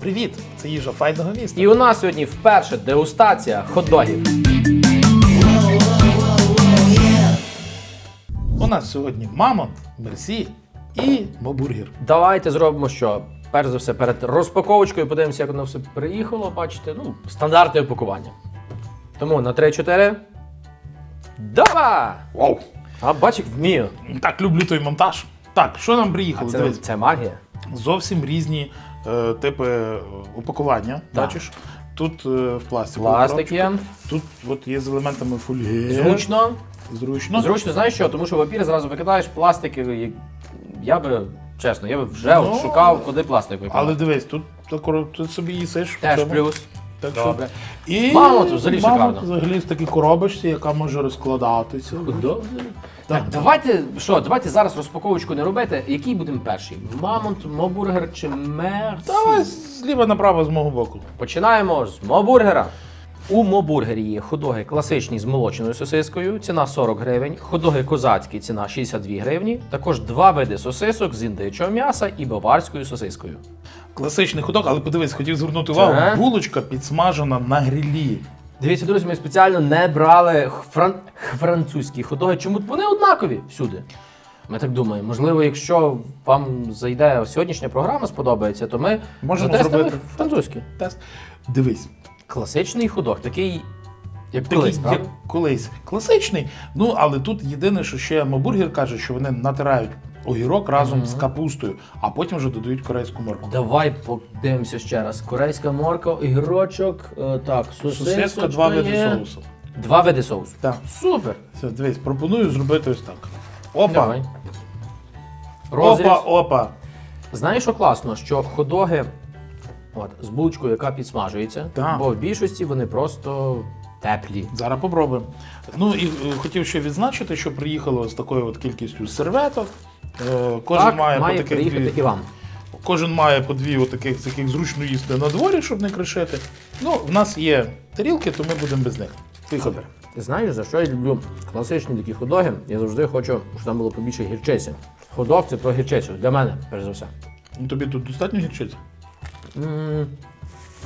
Привіт! Це їжа файного міста. І у нас сьогодні вперше дегустація хот-догів. У нас сьогодні мамонт, мерсі і мобургер. Давайте зробимо що? Перш за все, перед розпаковочкою подивимося, як воно все приїхало. Бачите, ну, стандартне упакування. Тому на 3-4. Давай! Вау! А бачик вмію. Так, люблю той монтаж. Так, що нам приїхало? Це, Дивись, це магія. зовсім різні е, типи е, упакування. Да. Бачиш? Тут е, в пластику. Пластик є. Тут от є з елементами фольги. Зручно. Зручно. Зручно, знаєш що? Тому що папір зразу викидаєш пластик. і Я би, чесно, я би вже от Ну, шукав, куди пластик викидати. Але дивись, тут такого ти собі їсиш. в Теж цьому. плюс. Так що- Добре. І Мамонт взагалі мамонт взагалі в такій коробочці, яка може розкладатися. Добре. Так, давайте що, давайте зараз розпаковочку не робити. Який будемо перший? Мамонт, мобургер чи мерсі? Давай зліва направо з мого боку. Починаємо з мобургера. У мобургері є ходоги класичні з молочною сосискою, ціна 40 гривень, ходоги козацькі, ціна 62 гривні, також два види сосисок з індичого м'яса і баварською сосискою. Класичний ходок, але подивись, хотів звернути увагу. Це? Булочка підсмажена на грилі. Дивіться, друзі, ми спеціально не брали фран... французькі ходоги. Чому вони однакові всюди? Ми так думаємо. Можливо, якщо вам зайде сьогоднішня програма, сподобається, то ми Можемо затестимо зробити. французькі. Тест. Дивись. Класичний ходок, такий, як Такий, колись, правда? як колись. Класичний. Ну, але тут єдине, що ще мобургер каже, що вони натирають огірок разом з капустою, а потім вже додають корейську моркву. Давай подивимося ще раз. Корейська морква, огірочок, е, так, Сосиска, два види соусу. Два види соусу. Так. Супер. Все, дивись, пропоную зробити ось так. Опа! Давай. Розріз. Опа, опа. Знаєш, що класно, що ходоги от, з булочкою, яка підсмажується, Так. бо в більшості вони просто теплі. Зараз попробуємо. Ну і е, хотів ще відзначити, що приїхало з такою от кількістю серветок. Е, Кожен так, має, має по таких дві, і вам. кожен має по дві отаких, з яких зручно їсти на дворі, щоб не кришити. Ну, в нас є тарілки, то ми будемо без них. Ти знаєш, за що я люблю класичні такі ходоги? Я завжди хочу, щоб там було побільше гірчиці. Ходок це про гірчицю. Для мене, перш за все. Ну, тобі тут достатньо гірчиці? М,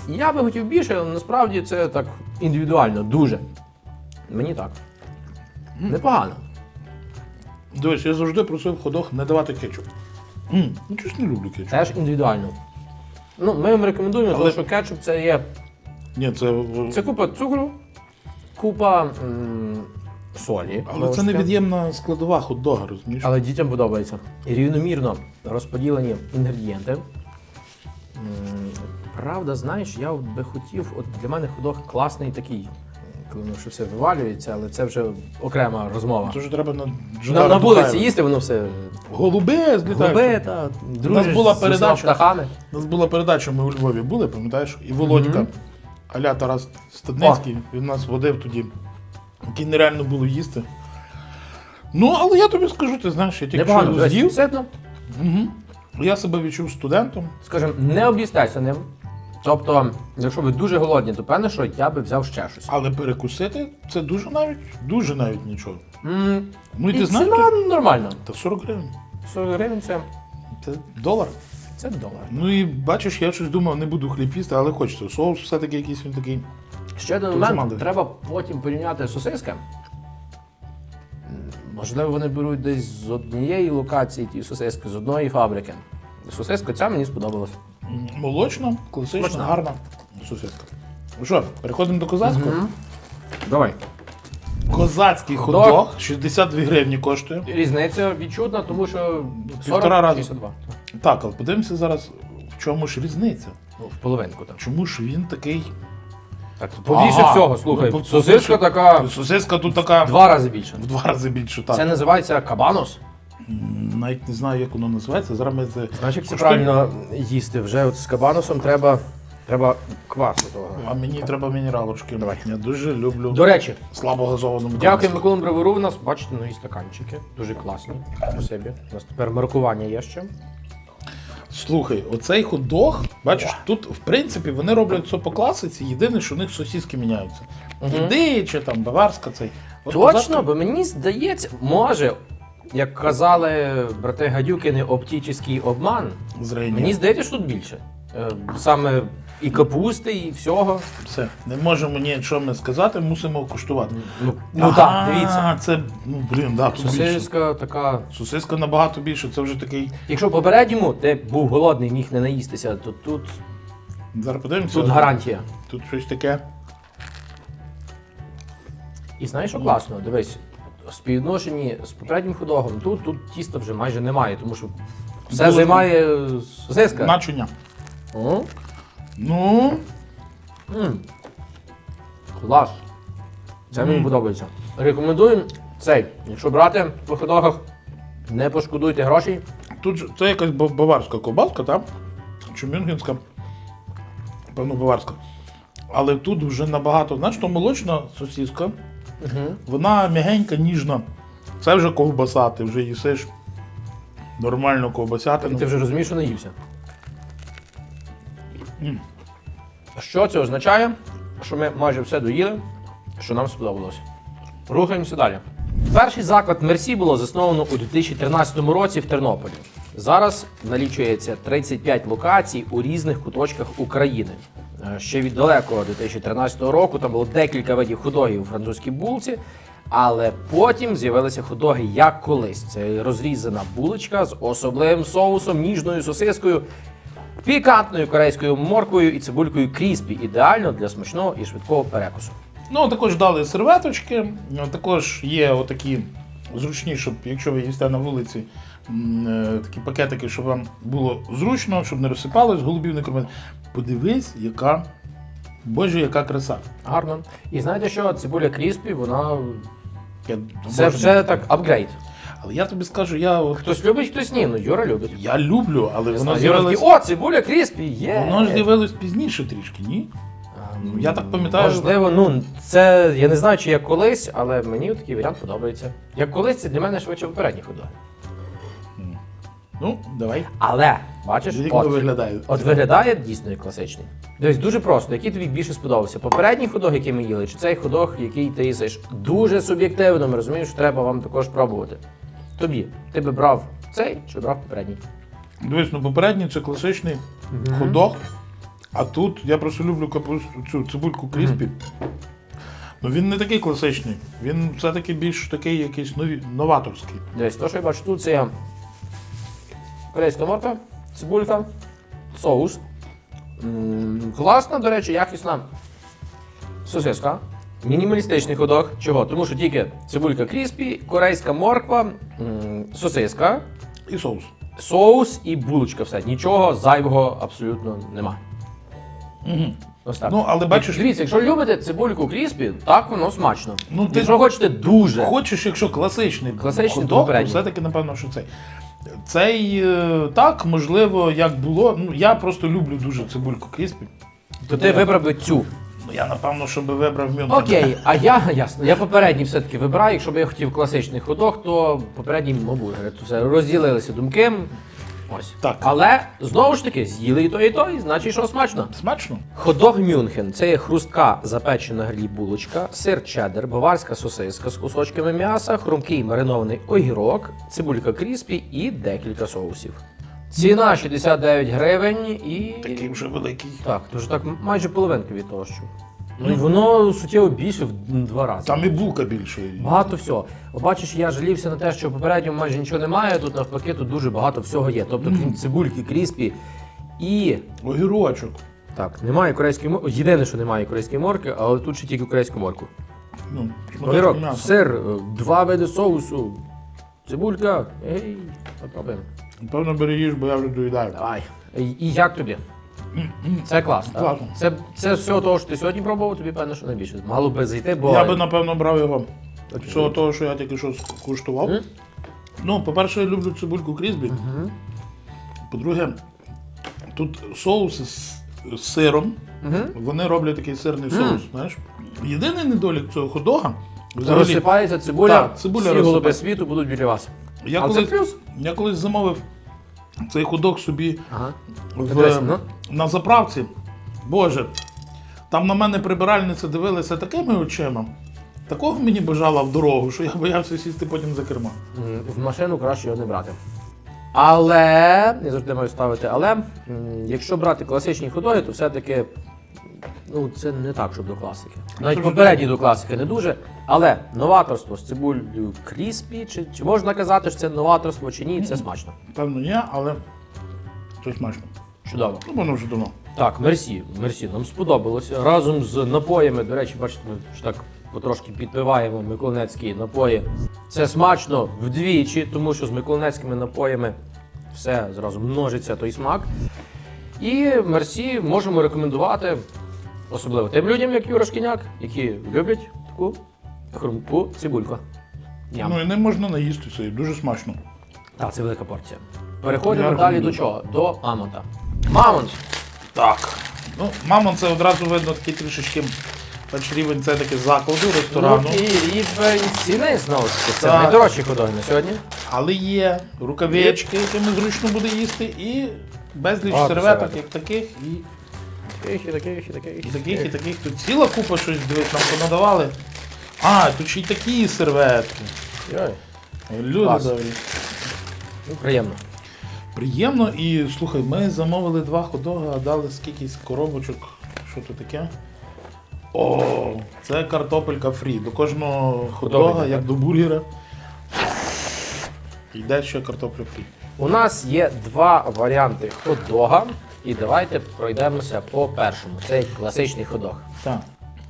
Я би хотів більше, але насправді це так індивідуально, дуже. Мені так. Непогано. Дивись, я завжди просив ходох не давати кетчуп. М, Ну, щось не люблю кетчуп. Теж індивідуально. Ну, ми вам рекомендуємо, тому Але- що кетчуп це є. Ні, це. Це купа цукру, купа м, солі. Але це невід'ємна складова хот-дога, розумієш? Але дітям подобається. І рівномірно розподілені інгредієнти. М, Правда, знаєш, я би хотів, от для мене ходок класний такий, коли воно ще все вивалюється, але це вже окрема розмова. Це ж треба на На, на вулиці їсти воно все Голуби злітають. голубе та дружиш була з усіма передача. птахами. У нас була передача, ми у Львові були, пам'ятаєш? І Володька, аля Тарас Стадницький, він нас водив тоді, який нереально було їсти. Ну, але я тобі скажу, ти знаєш, я тільки Непогано, що до речі, з'їв, ситно. я себе відчув студентом. Скажімо, не об'їстайся ним. Тобто, якщо ви дуже голодні, то певне, що я би взяв ще щось. Але перекусити це дуже навіть, дуже навіть нічого. М, Ну і І ти знаєш, ціна то- нормальна. та 40 гривень. 40 гривень це, Це долар. це долар. Ну і бачиш, я щось думав, не буду хліб їсти, але хочеться. Соус все-таки якийсь він такий. Ще один Тут момент, заманливо. треба потім порівняти сосиски. М, Можливо, вони беруть десь з однієї локації ті сосиски, з одної фабрики. Сосиска ця мені сподобалась. Молочна, класична, Смачна. гарна сосиска. Ну що, переходимо до козацького. Давай. Козацький Хот-дог. хот-дог 62 гривні коштує. Різниця відчутна, тому що Півтора рази. 62. Так, але подивимося зараз, в чому ж різниця. Ну, в половинку так. Чому ж він такий. Так, побільше Ага. всього, слухай. Ну, по- сосиска така Сосиска тут така в два рази більше. в два рази більше. Так. Це називається кабанос. Навіть не знаю, як воно називається. Зараз ми це. Знаєш, як це правильно їсти? Вже от з кабаносом треба, треба квасу того. А мені треба мінералочки. Давай. Я дуже люблю До речі, слабогазовану дякую Миколу Бровару. У нас, бачите, нові стаканчики. Дуже класні. Спасибі. У нас тепер маркування є ще. Слухай, оцей хот-дог, бачиш, тут в принципі вони роблять це по класиці. Єдине, що у них сосиски міняються. Іди чи там баварська цей. От Точно, козацька- бо мені здається, може, як казали брати Гадюкини, оптичний обман. Зрення. Мені здається, що тут більше. Е, Саме і капусти, і всього. Все, не можемо нічого ми сказати, мусимо куштувати. Ну, ну так, дивіться. Це, ну блін, да, тут більше. Сосиска така. Сосиска набагато більше, це вже такий. Якщо попередньому ти був голодний, міг не наїстися, то тут, Зараз подивимося. тут гарантія. Тут щось таке. І знаєш, що класно? Дивись, співвідношенні з попереднім ходогом, тут, тут тіста вже майже немає, тому що все Було- займає сосиска. Начиня. О, Ну, м. Клас. Це мені подобається. Рекомендую цей. Якщо брати по ходогах, не пошкодуйте грошей. тут же- це якась ба- баварська ковбаска, так? Чи мюнхенська? Певно, баварська. Але тут вже набагато, знаєш, то молочна сосиска, Угу. вона м'ягенька, ніжна. Це вже ковбаса, ти вже їсиш нормально І ти вже розумієш, що наївся. М. Що це означає? Що ми майже все доїли, що нам сподобалось. Рухаємося далі. Перший заклад Мерсі було засновано у 2013 році в Тернополі. Зараз налічується 35 локацій у різних куточках України. Е, Ще від далекого 2013 року там було декілька видів худогів у французькій булці, але потім з'явилися худоги як колись. Це розрізана булочка з особливим соусом, ніжною сосискою, пікантною корейською морквою і цибулькою кріспі, ідеально для смачного і швидкого перекусу. Ну, також дали серветочки, також є отакі зручні, щоб якщо ви їсте на вулиці, е, такі пакетики, щоб вам було зручно, щоб не розсипалось, голубів не. Подивись, яка, боже, яка краса. Гарно. І знаєте що, цибуля кріспі, вона Я, це обожнюю. вже так апгрейд. Але я тобі скажу, я, от, Хтось любить, хтось ні. Ну Юра любить. я люблю, але воно Юра з'явилось, такий, о, цибуля кріспі, є. воно ж з'явилось пізніше трішки, ні? А, я так пам'ятаю- Можливо, ну це я не знаю, чи як колись, але мені такий варіант подобається. Як колись, це для мене швидше попередні ходоги. Ну, давай. Але, бачиш, Як от, виглядає. от виглядає дійсно як класичний. Дивись, дуже просто, який тобі більше сподобався? Попередній ходок, який ми їли, чи цей ходок, який ти їсиш? Дуже суб'єктивно, ми розуміємо, що треба вам також пробувати. Тобі, ти би брав цей чи брав попередній? Дивись, ну попередній це класичний ходок, а тут я просто люблю капусту, цю цибульку кріспі. Ну він не такий класичний, він все-таки більш такий якийсь нові, новаторський. Дивись, то, що я бачу тут, це корейська морква, цибулька, соус. Класна, до речі, якісна сосиска. Мінімалістичний ходок. Чого? Тому що тільки цибулька кріспі, корейська морква, сосиска, І соус. соус і булочка. Все. Нічого зайвого абсолютно нема. Угу. Ось так. Ну, але бачиш- Дивіться, якщо любите цибульку кріспі, так воно смачно. Ну, ти- Якщо хочете дуже. Хочеш, якщо класичний, Класичний, ходок, то все-таки напевно, що цей. Цей е, так, можливо, як було. Ну, я просто люблю дуже цибульку кріспі. То ти вибрав би цю. Ну, я напевно, щоб вибрав Мюнхен. Окей, а я ясно. Я попередній все-таки вибираю. Якщо б я хотів класичний ходок, то попередній мабуть, все розділилися думки. Ось. Так. Але знову ж таки, з'їли і то, і то, і значить, що смачно. Смачно? Ходок Мюнхен це є хрустка запечена на грилі булочка, сир чеддер, баварська сосиска з кусочками м'яса, хрумкий маринований огірок, цибулька кріспі і декілька соусів. Ціна 69 гривень і. Такий вже великий. Так, тож так майже половинка від того, що. Ну і воно суттєво більше в два рази. Там і булка більше. Багато всього. Бачиш, я жалівся на те, що в попередньому майже нічого немає, тут навпаки тут дуже багато всього є. Тобто, крім цибульки, кріспі і. Огірочок. Так, немає корейської морки. Єдине, що немає корейської морки, але тут ще тільки корейську морку. Ну, Огірок, м'ясо. сир, два види соусу, цибулька. Ей, попробуємо. Напевно, їж, бо я вже доїдаю. Давай. І, і як тобі? Це клас. так? Класно. Це, це все того, що ти сьогодні пробував, тобі певно, що найбільше. Мало би зайти, бо. Я би, напевно, брав його. Всього того, що я тільки що скуштував. Мгм. Ну, по-перше, я люблю цибульку крізбі. По-друге, тут соуси з з сиром. Вони роблять такий сирний соус, знаєш. Єдиний недолік цього ходога. Взагалі, Розсипається цибуля, Так, цибуля всі голуби розсипається. світу будуть біля вас. я, колись, це плюс. я колись замовив цей ходок собі Ага. в, Дивись, ну. На заправці. Боже, там на мене прибиральниця дивилася такими очима. Такого мені бажала в дорогу, що я боявся сісти потім за кермо. В машину краще його не брати. Але, я завжди маю ставити, але м, якщо брати класичні ходоги, то все-таки ну, це не так, щоб до класики. Навіть попередні до класики не дуже. Але новаторство з цибулею кріспі, чи, чи можна казати, що це новаторство, чи ні, це смачно. Певно, ні, але це смачно. Чудово. Ну, воно вже давно. Так, мерсі, мерсі, нам сподобалося. Разом з напоями, до речі, бачите, ми ж так потрошки підпиваємо миколинецькі напої. Це смачно вдвічі, тому що з миколинецькими напоями все зразу множиться той смак. І мерсі можемо рекомендувати, особливо тим людям, як Юра Шкіняк, які люблять таку хрумку цибульку. Ням. Ну і не можна наїстися, і дуже смачно. Так, це велика порція. Переходимо Я далі рекомендую. до чого? До мамонта. Мамонт! Так. Ну, мамон це одразу видно такий трішечки перший рівень це таки закладу, ресторану. Ну, і рівень ціни знову ж таки. Це Так. найдорожчі ходові на сьогодні. Але є рукавички, якими зручно буде їсти, і безліч Багато серветок, серветок. як таких, і, Таких, і таких, і таких, і таких, і таких. Тут ціла купа щось дивись, нам понадавали. А, тут ще й такі серветки. Йой, Люди Клас. добрі. ну, приємно. Приємно і слухай, ми замовили два ходога, дали скількись коробочок. Що то таке? О, це картопелька фрі. До кожного ходога, як до бургера. Йде ще картопля фрі. У нас є два варіанти хот-дога. І давайте пройдемося по першому. Це класичний ходог. Так.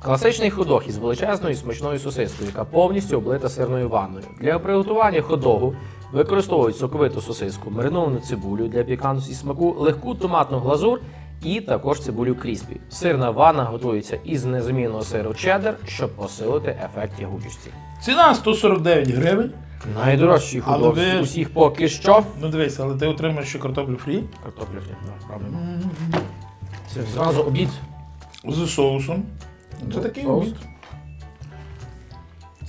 Класичний ходог із величезною смачною сосискою, яка повністю облита сирною ванною. Для приготування ходогу використовують соковиту сосиску, мариновану цибулю для пікантності смаку, легку томатну глазур і також цибулю кріспі. Сирна ванна готується із незамінного сиру чеддер, щоб посилити ефект ягучості. Ціна 149 гривень. Найдорожчий Але ходок ви- з усіх поки що. Ну дивись, але ти отримаєш ще картоплю фрі Картопля фрі, так, правильно. Це зразу обід. з соусом. Це такий обід.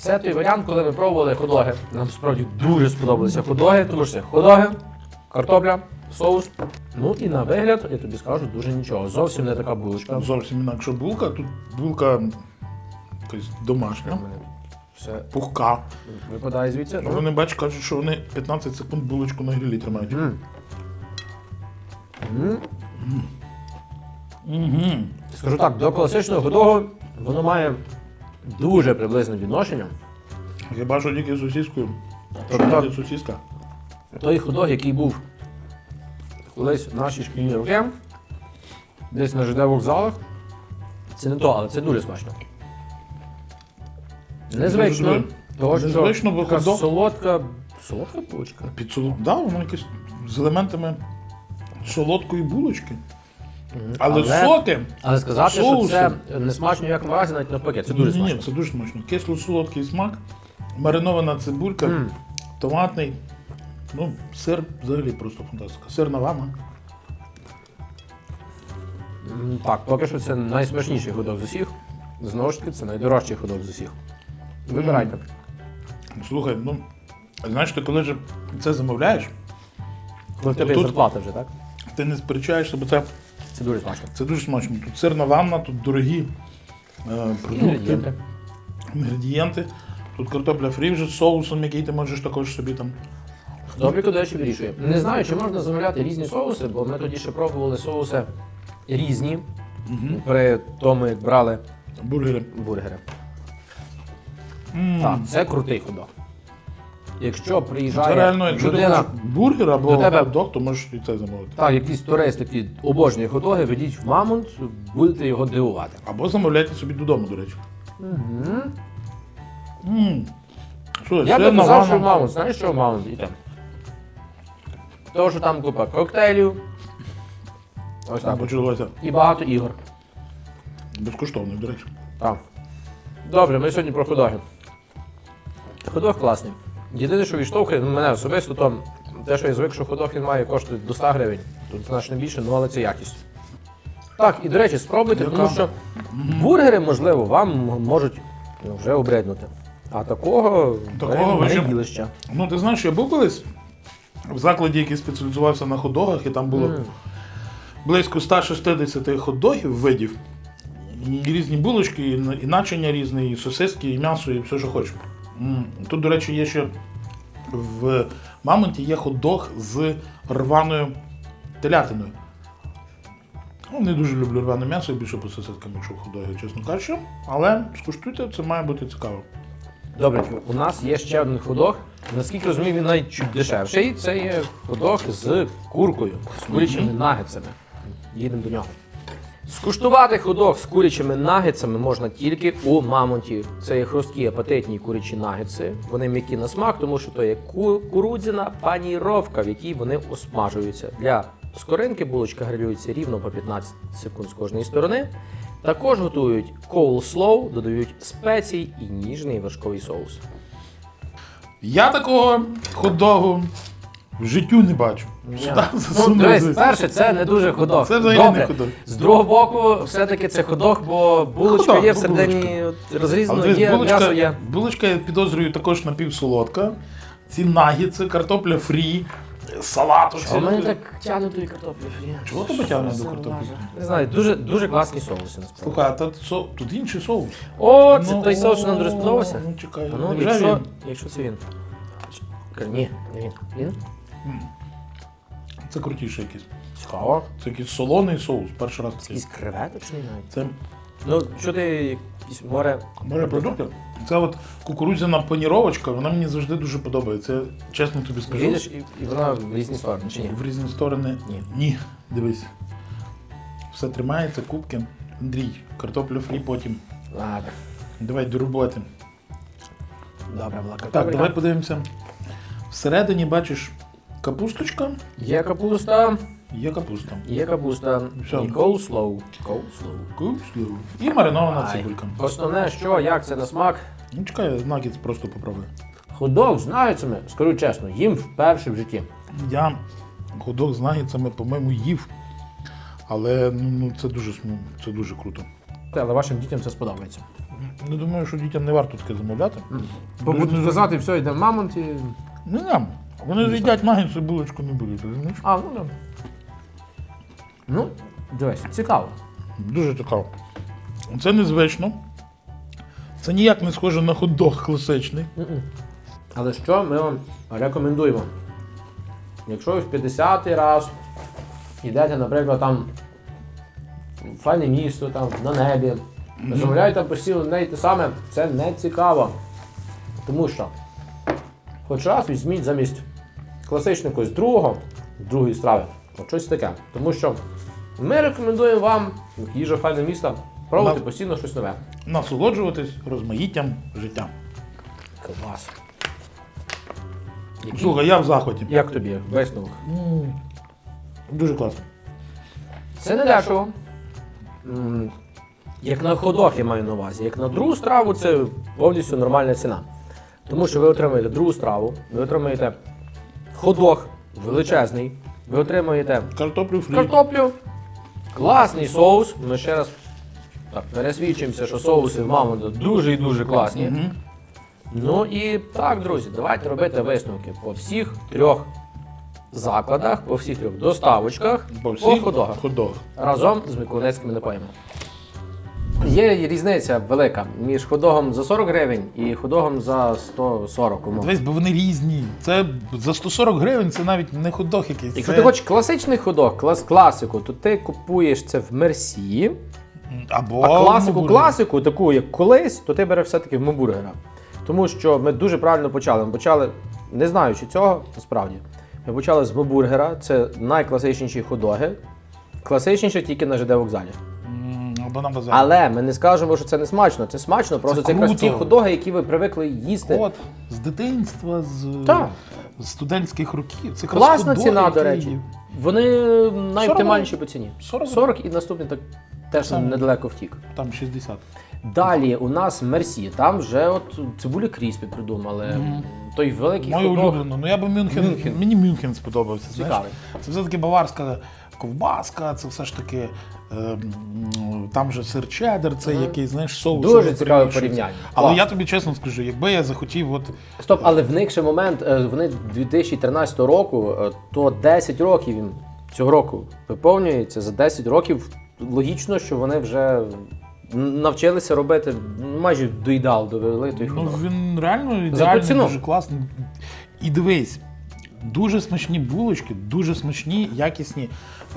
Це той варіант, коли ми пробували ходоги. Нам справді дуже сподобалися ходоги, тому що це ходоги, картопля, соус. Ну і на вигляд, я тобі скажу, дуже нічого. Зовсім не така булочка. Зовсім інакша булка. Тут булка якась домашня, Все пухка. випадає звідси. Ну, Вони бачиш, кажуть, що вони 15 секунд булочку на грилі тримають. М. М. Угу. Скажу так, до класичного ходогу воно має дуже приблизне відношення. Хіба що тільки з сосіскою. Тобто- сосіска? Той ходог, який був колись в наші шкільні роки, десь на ЖД вокзалах. Це не то, але це дуже смачно. Незвично. Того, що незвично, бо така ходок- солодка. Солодка булочка. Під солод... Да, воно якесь з елементами солодкої булочки. Але, Але- соки. Але сказати, що це не смачно як разі, навіть навпаки, це дуже смачно. Ні, це дуже смачно. Кисло-солодкий смак, маринована цибулька, М. томатний. Ну, сир взагалі просто фантастика. Сирна ванна. М, Так, поки що це найсмачніший ходок з усіх. Знову ж таки, це найдорожчий ходок з усіх. Вибирайте. Слухай, ну, знаєш, ти коли ж це замовляєш, Коли в тебе є зарплата вже, так? ти не сперечаєшся, бо це, Це дуже смачно. це дуже смачно. Тут сирна ванна, тут дорогі е, продукти, Інгредієнти. інгредієнти. Тут картопля фрі вже з соусом, який ти можеш також собі там. Добре, до речі, вирішує. Не знаю, чи можна замовляти різні соуси, бо ми тоді ще пробували соуси різні при тому, як брали Бургери. бургери. М. Так, це крутий ходок. Якщо приїжджає Це реально, якщо ти людина, хочеш бургер або до тебе- хот-дог, то можеш і це замовити. так, якийсь турист, який обожнює ходоги, ведіть в мамонт, будете його дивувати. Або замовляйте собі додому, до речі. Угу. М. Що, Я би сирна казав, що ванна. мамонт, знаєш, що в мамонт іде? Тому що там купа коктейлів. Ось так. Почалося І багато ігор. безкоштовно, до речі. Так. Добре, ми сьогодні про ходоги. Ходог класний. Єдине, що відштовхує мене особисто, то те, що я звик, що ходог він має коштує до 100 гривень. Тут значно більше, ну але це якість. Так, і до речі, спробуйте, тому що бургери, можливо, вам можуть ну, вже обряднути. А такого, Такого ви не ще- їли ще. Ну, ти знаєш, я був колись в закладі, який спеціалізувався на хот-догах, і там було М. близько 160 хот-догів видів. І різні булочки, і на- і начиння різне, і сосиски, і м'ясо, і все, що хочеш. Тут, до речі, є ще в Мамонті є хот-дог з рваною телятиною. Ну, не дуже люблю рване м'ясо, більше по сосискам, якщо хот-доги, чесно кажучи. Але скуштуйте, це має бути цікаво. Добре, у нас є ще один ходок. Наскільки розумію, він навіть чуть дешевший. Це є ходок з куркою, з курячими нагетсами. Їдемо до нього. Скуштувати ходок з курячими нагетсами можна тільки у мамонті. Це є хрусткі апетитні курячі нагетси. Вони м'які на смак, тому що то є кукурудзяна паніровка, в якій вони осмажуються. Для скоринки булочка грилюється рівно по 15 секунд з кожної сторони. Також готують коулслоу, додають спецій і ніжний вершковий соус. Я такого хот-догу в життю не бачу. Сюди Ну, дивись, перше, це не дуже ходок. Це взагалі Добре. не хот-дог. З другого боку, все-таки це ходок, бо булочка Ходок, є бо всередині от, Але розрізано, дивись, є булочка, м'ясо є. булочка, я підозрюю, також напівсолодка. Ці нагідси, картопля фрі, салат. А в мене так тягне тої картоплі фрі. Чого тебе тягне до картоплі? Не знаю, дуже, дуже класні соуси насправді. Слухай, а тут, со- тут інший соус. О, це Ну, той соус, що нам дуже сподобався. Ну чекай, Ну, невже якщо, він? якщо це він. Ні, не він. Він? Це крутіше якийсь. Цікаво. Це якийсь солоний соус, перший раз такий. Якийсь креветочний навіть. Це Ну, що ти якісь море. морепродукти. Це от кукурудзяна паніровочка, вона мені завжди дуже подобається. Я чесно тобі скажу. Їдеш і, і вона в різні сторони, чи ні? В різні сторони. Ні. Ні. Дивись. Все тримається, кубки. Андрій, картопля фрі потім. Ладно. Давай до роботи. Добре, була Так, картопелька. давай подивимося. Всередині бачиш капусточка, Є капуста, є капуста. є капуста. Все. І коуслоу. Коуслоу. Капусту. І маринована Ай. цибулька. Основне, що, як це на смак. Ну чекай, нагіц просто попробуй. Ходок з нагетсами, скажу чесно, їм вперше в житті. Я ходок з нагідцями, по-моєму, їв. Але ну, ну, це дуже це дуже круто. Але вашим дітям це сподобається. Не думаю, що дітям не варто таке замовляти. Бо будуть казати, все, йде мамонт і. Не знаю. Вони з'їдять нагідцю, булочку не будуть, розумієш? А, ну да. Ну, дивись, цікаво. Дуже цікаво. Це незвично. Це ніяк не схоже на хот-дог класичний. Але що ми вам рекомендуємо? Якщо ви в 50-й раз йдете, наприклад, там в файне місто, там на небі, замовляєте постійно одне й те саме, це не цікаво. Тому що хоч раз візьміть замість класичного якогось другого, другої страви, от щось таке. Тому що ми рекомендуємо вам, як їжа файне міста, пробувати На- постійно щось нове. Насолоджуватись розмаїттям життя. Клас. Який- Слухай, я в захваті. Як тобі висновок? Дуже класно. Це не дешево. М, Як на ходок я маю на увазі. Як на другу страву це повністю нормальна ціна. Тому що ви отримаєте другу страву, ви отримаєте ходок величезний, ви отримаєте Картоплю фрі. картоплю, класний соус. Ми ще раз так, пересвідчимося, що соуси в Мамонта дуже і дуже класні. Мгм. Ну і так, друзі, давайте робити висновки по всіх трьох закладах, по всіх трьох доставочках, По по всіх ходогах. хот-догах. разом з миколаївськими напоями. Є різниця велика між ходогом за 40 гривень і ходогом за 140. умовно. Дивись, бо вони різні. Це за 140 гривень це навіть не хот-дог якийсь. Якщо це... ти хочеш класичний ходок, клас класику, то ти купуєш це в мерсі, Або а класику, класику, таку як колись, то ти береш все-таки в мобургера. Тому що ми дуже правильно почали. Ми почали, не знаючи цього, насправді. Ми почали з мобургера, це найкласичніші ходоги. Класичніше тільки на ЖД вокзалі. На базарі. Але ми не скажемо, що це не смачно. Це смачно, просто це, Це якраз ті ходоги, які ви привикли їсти. От, з дитинства, з, Так. студентських років. Це Класна ціна, які- до речі. Вони найоптимальніші по ціні. 40? 40 і наступний так теж Саме. недалеко втік. Там 60. Далі у нас Мерсі. Там вже от цибулі кріспі придумали. Той великий Мою ходок. улюблену. Ну я би Мюнхен, Мюнхен. Мені Мюнхен сподобався. Знаєш? Це все-таки баварська ковбаска, це все ж таки е, там же сир чеддер, це який, знаєш, соус. Дуже цікаве порівняння. Але Клас. я тобі чесно скажу, якби я захотів, от Стоп, але в них ще момент, е, вони 2013 року, е, то 10 років їм цього року виповнюється. За 10 років логічно, що вони вже навчилися робити майже до ідеалу довели той ну, він реально ідеальний, дуже класний. І дивись, дуже смачні булочки, дуже смачні, якісні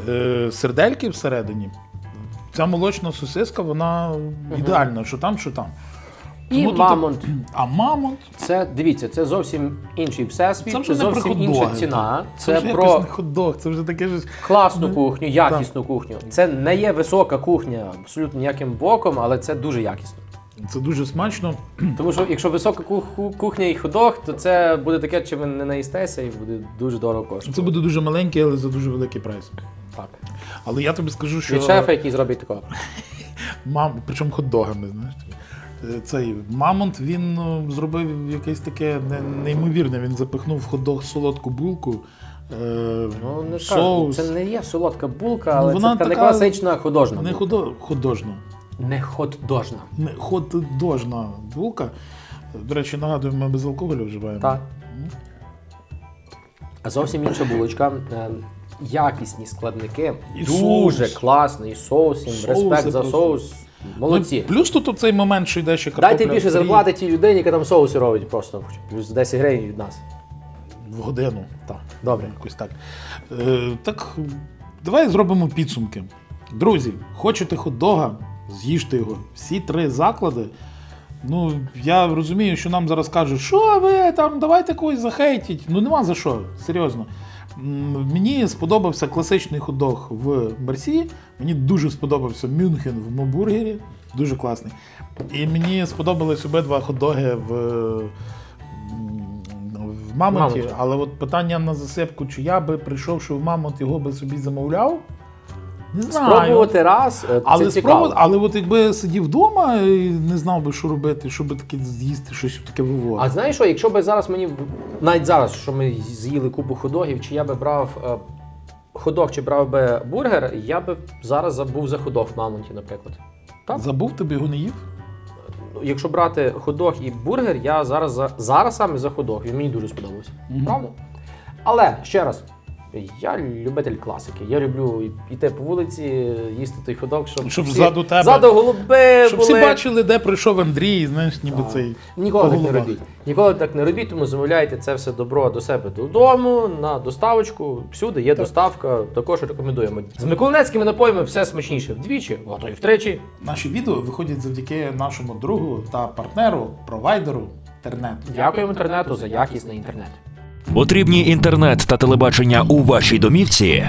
е, сердельки всередині. Ця молочна сосиска, вона ідеальна, що там, що там. І Тому тут- мамонт. А мамонт Це дивіться, це зовсім інший всесвіт, це це, вже не про зовсім інша хот-доги. ціна. Це, Це, вже про якось не хот-дог, це вже таке ж. класну кухню, якісну кухню. Це не є висока кухня абсолютно ніяким боком, але це дуже якісно. Це дуже смачно. Тому що якщо висока кухня і ходок, то це буде таке, чим ви не наїстеся, і буде дуже дорого коштувати. Це буде дуже маленький, але за дуже великий прайс. так. Але я тобі скажу, що Від шефа, який зробить такого. мам, причому хот-догами, знаєш. Е, Цей мамонт він ну, зробив якесь таке неймовірне. Він запихнув в хот-дог солодку булку. Е, Ну не соус. кажу, це не є солодка булка, але вона це така не класична художна. Не художна. Не хот-дожна. Не хот-дожна булка. До речі, нагадую, ми без алкоголю вживаємо. Так. А зовсім інша булочка. Е, Якісні складники. І дуже соус. класний соус. їм Соуси респект за просто. соус. Молодці. Ну, плюс тут оцей момент, що йде ще картопля Дайте більше фрі зарплати тій людині, яка там соуси робить просто. Плюс 10 гривень від нас. в годину. Так, добре. Якось так. Е, так, давай зробимо підсумки. Друзі, хочете хот-дога, з'їжте його. Всі три заклади. Ну, я розумію, що нам зараз кажуть, що ви там, давайте когось захейтіть. Ну нема за що, серйозно. Мені сподобався класичний хот-дог в Барсі, мені дуже сподобався Мюнхен в Мобургері, дуже класний. І мені сподобались обидва хот-доги в, в Мамонті, Мамонті. але от питання на засипку, чи я би прийшовши в Мамонт, його би собі замовляв? Не знаю. Спробувати раз, е, Але це цікаво. але от якби я сидів вдома і не знав би, що робити, щоб таке з'їсти щось таке А знаєш що, якщо б зараз мені, навіть зараз, що ми з'їли купу ходогів, чи я би брав е, ходок, чи брав би бургер, я би зараз забув за ходок в Мамонті, наприклад. так. Забув, тобі його не їв? Якщо брати ходок і бургер, я зараз зараз саме за ходок. Він мені дуже сподобався. Правда? Але ще раз. Я любитель класики. Я люблю йти по вулиці, їсти той ходок, щоб, Щоб всі- ззаду тебе- ззаду голуби Щоб були. всі бачили, де прийшов Андрій, знаєш, ніби Так. цей. Ніколи так не робіть. Ніколи так не робіть, тому замовляйте це все добро до себе додому, на доставочку. Всюди є доставка, також рекомендуємо. З миколинецькими напоями все смачніше вдвічі, а то й втричі. Наші відео виходять завдяки нашому другу та партнеру, провайдеру Тернет. Дякуємо інтернету за якісний інтернет. Потрібні інтернет та телебачення у вашій домівці?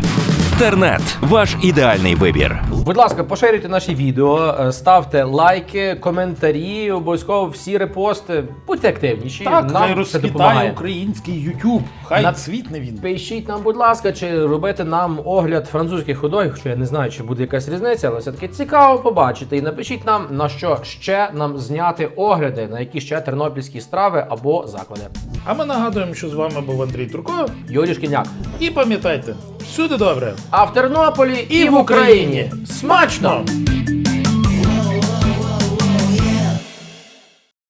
Тернет ваш ідеальний вибір. Будь ласка, поширюйте наші відео, е, ставте лайки, коментарі, обов'язково всі репости. Будьте активніші. Так, хай нам це розквітає допомагає. український YouTube. Хай На- цвітне він. Пишіть нам, будь ласка, чи робити нам огляд французьких ходогів, хоча я не знаю, чи буде якась різниця, але все-таки цікаво побачити. І напишіть нам, на що ще нам зняти огляди, на які ще тернопільські страви або заклади. А ми нагадуємо, що з вами був Андрій Турко. Юрій Шкільняк. І пам'ятайте, всюди добре. А в Тернополі і, І в. Україні. Смачно!